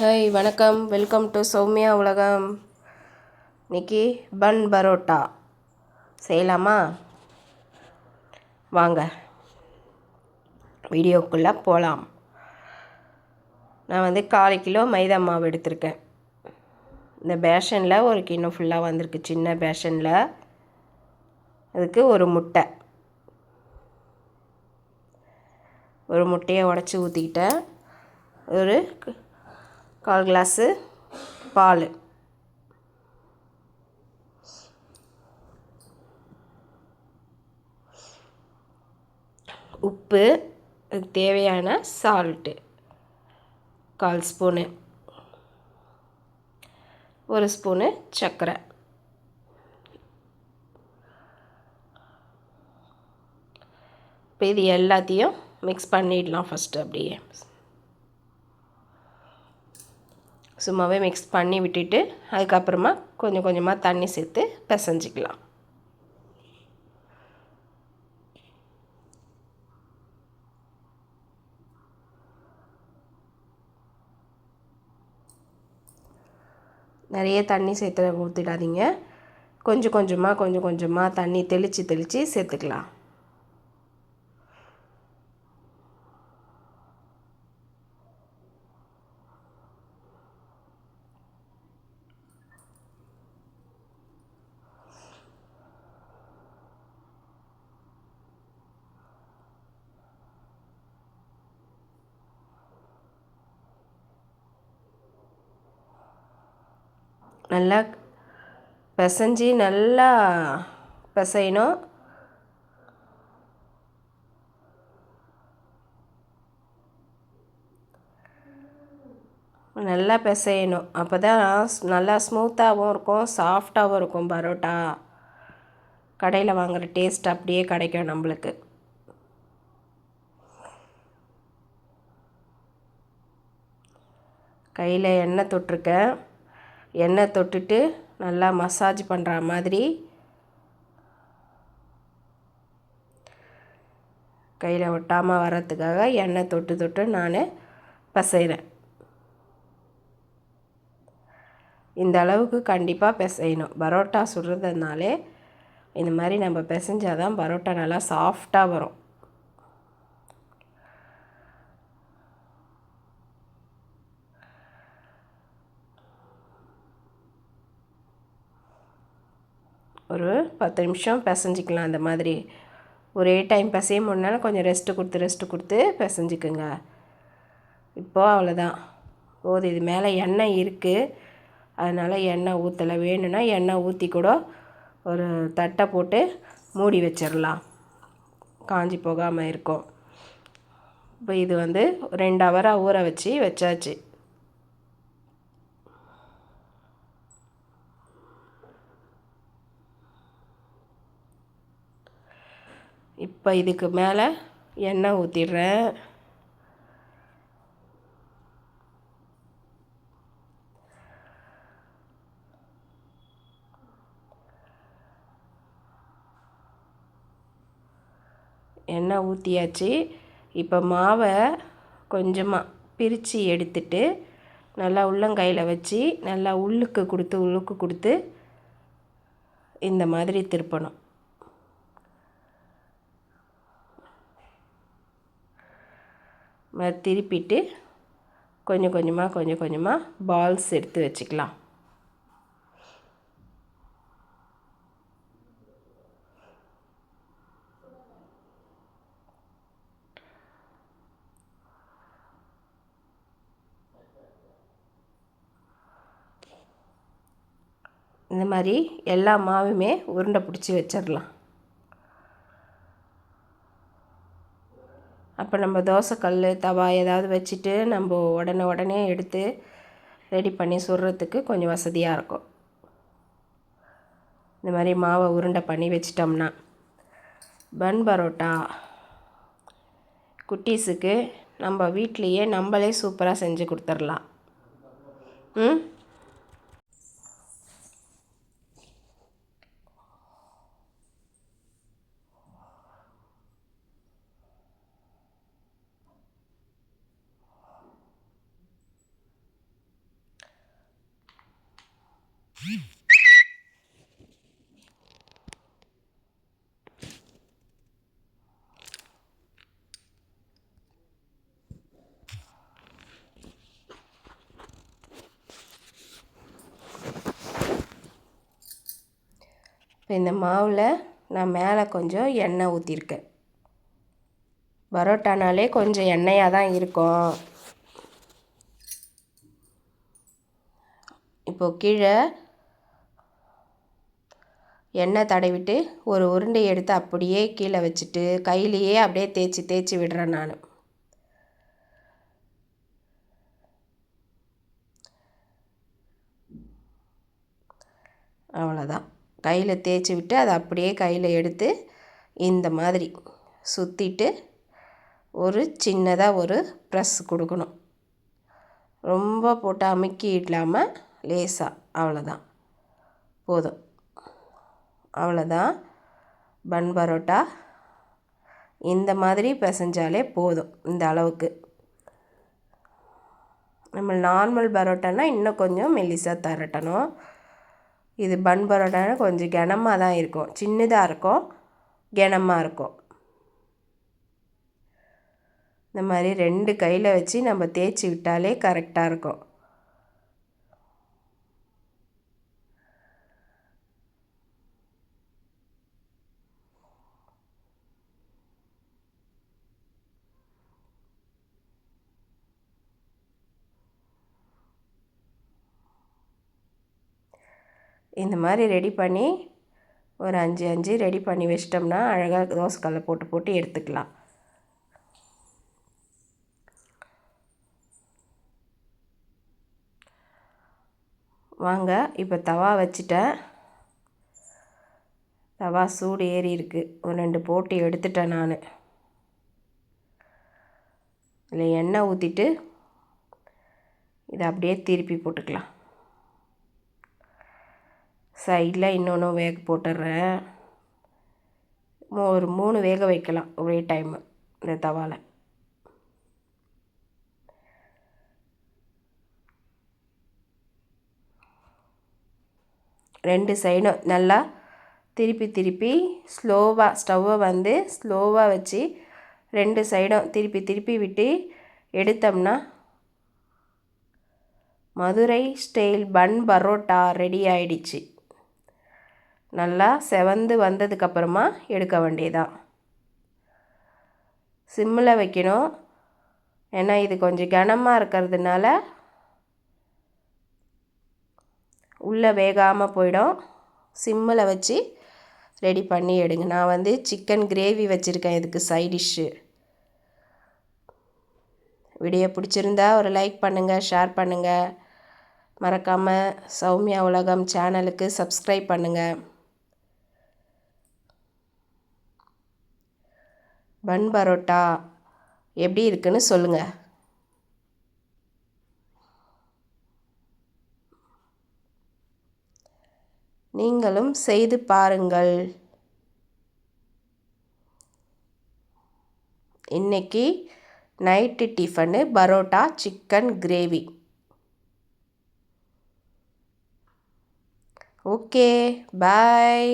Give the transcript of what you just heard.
Hi வணக்கம். Welcome to Soumya உலகம். இன்னைக்கு பன் பரோட்டா. செய்யலாமா? வாங்க. வீடியோக்குள்ளே போகலாம் நான் வந்து கால் கிலோ மைதா மாவு எடுத்திருக்கேன். இந்த பேஷனில் ஒரு கிண்ணம் ஃபுல்லாக வந்திருக்கு. சின்ன பேஷனில். அதுக்கு ஒரு முட்டை. ஒரு முட்டையை உடச்சி ஊற்றிக்கிட்டேன் ஒரு கால் கிளாஸு பால். உப்பு அதுக்கு தேவையான சால்ட்டு கால் ஸ்பூனு. ஒரு ஸ்பூனு சர்க்கரை. இப்போ இது எல்லாத்தையும் மிக்ஸ் பண்ணிடலாம் ஃபஸ்ட்டு அப்படியே. சும்மாவே மிக்ஸ் பண்ணி விட்டுட்டு அதுக்கப்புறமா கொஞ்சம் கொஞ்சமாக தண்ணி சேர்த்து பிசைஞ்சிக்கலாம். நிறைய தண்ணி சேர்த்து ஊற்றிடாதீங்க கொஞ்சம் கொஞ்சமாக கொஞ்சம் கொஞ்சமாக தண்ணி தெளித்து தெளித்து சேர்த்துக்கலாம். நல்லா பிசைஞ்சி நல்லா பிசையணும். நல்லா பிசையணும். அப்போ தான் நல்லா ஸ்மூத்தாகவும் இருக்கும் சாஃப்டாகவும் இருக்கும் பரோட்டா. கடையில் வாங்குகிற டேஸ்ட் அப்படியே கிடைக்கும் நம்மளுக்கு. கையில் எண்ணெய் தொட்டிருக்கேன். எண்ணெய் தொட்டுட்டு நல்லா மசாஜ் பண்ணுற மாதிரி. கையில் ஒட்டாமல் வர்றதுக்காக எண்ணெய் தொட்டு தொட்டு நான் பிசைகிறேன் இந்த அளவுக்கு கண்டிப்பாக பிசையணும். பரோட்டா சுடுறதுனாலே இந்த மாதிரி நம்ம பிசைஞ்சாதான் தான் பரோட்டா நல்லா சாஃப்டாக வரும். ஒரு பத்து நிமிஷம் பிசைஞ்சிக்கலாம். அந்த மாதிரி ஒரே டைம் பிசைய முடினாலும் கொஞ்சம் ரெஸ்ட்டு கொடுத்து ரெஸ்ட்டு கொடுத்து பிசைஞ்சிக்குங்க. இப்போது அவ்வளோதான் போதும் இது மேலே எண்ணெய் இருக்குது அதனால் எண்ணெய் ஊற்றலை வேணும்னா எண்ணெய் ஊற்றி கூட ஒரு தட்டை போட்டு மூடி வச்சிடலாம் காஞ்சி போகாமல் இருக்கும். இப்போ இது வந்து ரெண்டு ஹவராக ஊற வச்சு வச்சாச்சு. இப்போ இதுக்கு மேலே எண்ணெய் ஊற்றிடுறேன் எண்ணெய் ஊற்றியாச்சு இப்போ மாவை கொஞ்சமாக பிரித்து எடுத்துட்டு நல்லா உள்ளங்கையில் வச்சு நல்லா உள்ளுக்கு கொடுத்து உள்ளுக்கு கொடுத்து இந்த மாதிரி திருப்பணும். திருப்பிட்டு கொஞ்சம் கொஞ்சமாக கொஞ்சம் கொஞ்சமாக பால்ஸ் எடுத்து வச்சுக்கலாம். இந்த மாதிரி எல்லா மாவுமே உருண்டை பிடிச்சி வச்சிடலாம். அப்போ நம்ம தோசைக்கல் தவா ஏதாவது வச்சுட்டு நம்ம உடனே உடனே எடுத்து ரெடி பண்ணி சுடுறதுக்கு கொஞ்சம் வசதியாக இருக்கும். இந்த மாதிரி மாவை உருண்டை பண்ணி வச்சிட்டோம்னா பன் பரோட்டா குட்டீஸுக்கு நம்ம வீட்லேயே நம்மளே சூப்பராக செஞ்சு கொடுத்துர்லாம். ம்? இப்போ இந்த மாவில் நான் மேலே கொஞ்சம் எண்ணெய் ஊற்றிருக்கேன் பரோட்டானாலே கொஞ்சம் எண்ணெயாக தான் இருக்கும். இப்போது கீழே எண்ணெய் தடவிட்டு ஒரு உருண்டை எடுத்து அப்படியே கீழே வச்சுட்டு கையிலையே அப்படியே தேய்ச்சி தேய்ச்சி விடுறேன் நான். அவ்வளோதான். கையில் தேய்ச்சி விட்டு அதை அப்படியே கையில் எடுத்து இந்த மாதிரி சுற்றிட்டு ஒரு சின்னதாக ஒரு ப்ரெஸ் கொடுக்கணும். ரொம்ப போட்டு அமுக்கி இல்லாமல் லேசாக அவ்வளோதான். போதும். அவ்வளோதான். பன் பரோட்டா. இந்த மாதிரி பிசைஞ்சாலே போதும் இந்த அளவுக்கு. நம்ம நார்மல் பரோட்டானா இன்னும் கொஞ்சம் மெல்லிசாக தரட்டணும். இது பன் பரோட்டானா கொஞ்சம் கனமாக தான் இருக்கும். சின்னதாக இருக்கும் கனமாக இருக்கும். இந்த மாதிரி ரெண்டு கையில் வச்சு நம்ம தேய்ச்சி விட்டாலே கரெக்டாக இருக்கும். இந்த மாதிரி ரெடி பண்ணி ஒரு அஞ்சு அஞ்சு ரெடி பண்ணி வச்சிட்டோம்னா அழகாக தோசைக்கல்லை போட்டு போட்டு எடுத்துக்கலாம். வாங்க இப்போ தவா வச்சுட்டேன். தவா சூடு ஏறி இருக்குது ஒரு ரெண்டு போட்டு எடுத்துட்டேன் நான். இதில் எண்ணெய் ஊற்றிட்டு இதை அப்படியே திருப்பி போட்டுக்கலாம். சைடில் இன்னொன்று வேக போட்டுடுறேன் ஒரு மூணு வேக வைக்கலாம் ஒரே டைமு இந்த தவாவில் ரெண்டு சைடும் நல்லா திருப்பி திருப்பி ஸ்லோவாக ஸ்டவ்வை வந்து ஸ்லோவாக வச்சு ரெண்டு சைடும் திருப்பி திருப்பி விட்டு எடுத்தோம்னா Madurai style bun parotta ready ஆயிடுச்சு. நல்லா செவந்து வந்ததுக்கப்புறமா எடுக்க வேண்டியதான் சிம்மில் வைக்கணும். ஏன்னா இது கொஞ்சம் கனமாக இருக்கிறதுனால உள்ளே வேகாமல் போயிடும். சிம்மில் வச்சு ரெடி பண்ணி எடுங்க. நான் வந்து சிக்கன் கிரேவி வச்சுருக்கேன் இதுக்கு சைடிஷ்ஷு வீடியோ பிடிச்சிருந்தா ஒரு லைக் பண்ணுங்கள் ஷேர் பண்ணுங்கள் மறக்காமல் சௌமியா உலகம் சேனலுக்கு சப்ஸ்கிரைப் பண்ணுங்கள் பன் பரோட்டா எப்படி இருக்குன்னு சொல்லுங்கள் நீங்களும் செய்து பாருங்கள். இன்னைக்கு night tiffin parotta chicken gravy. Okay bye.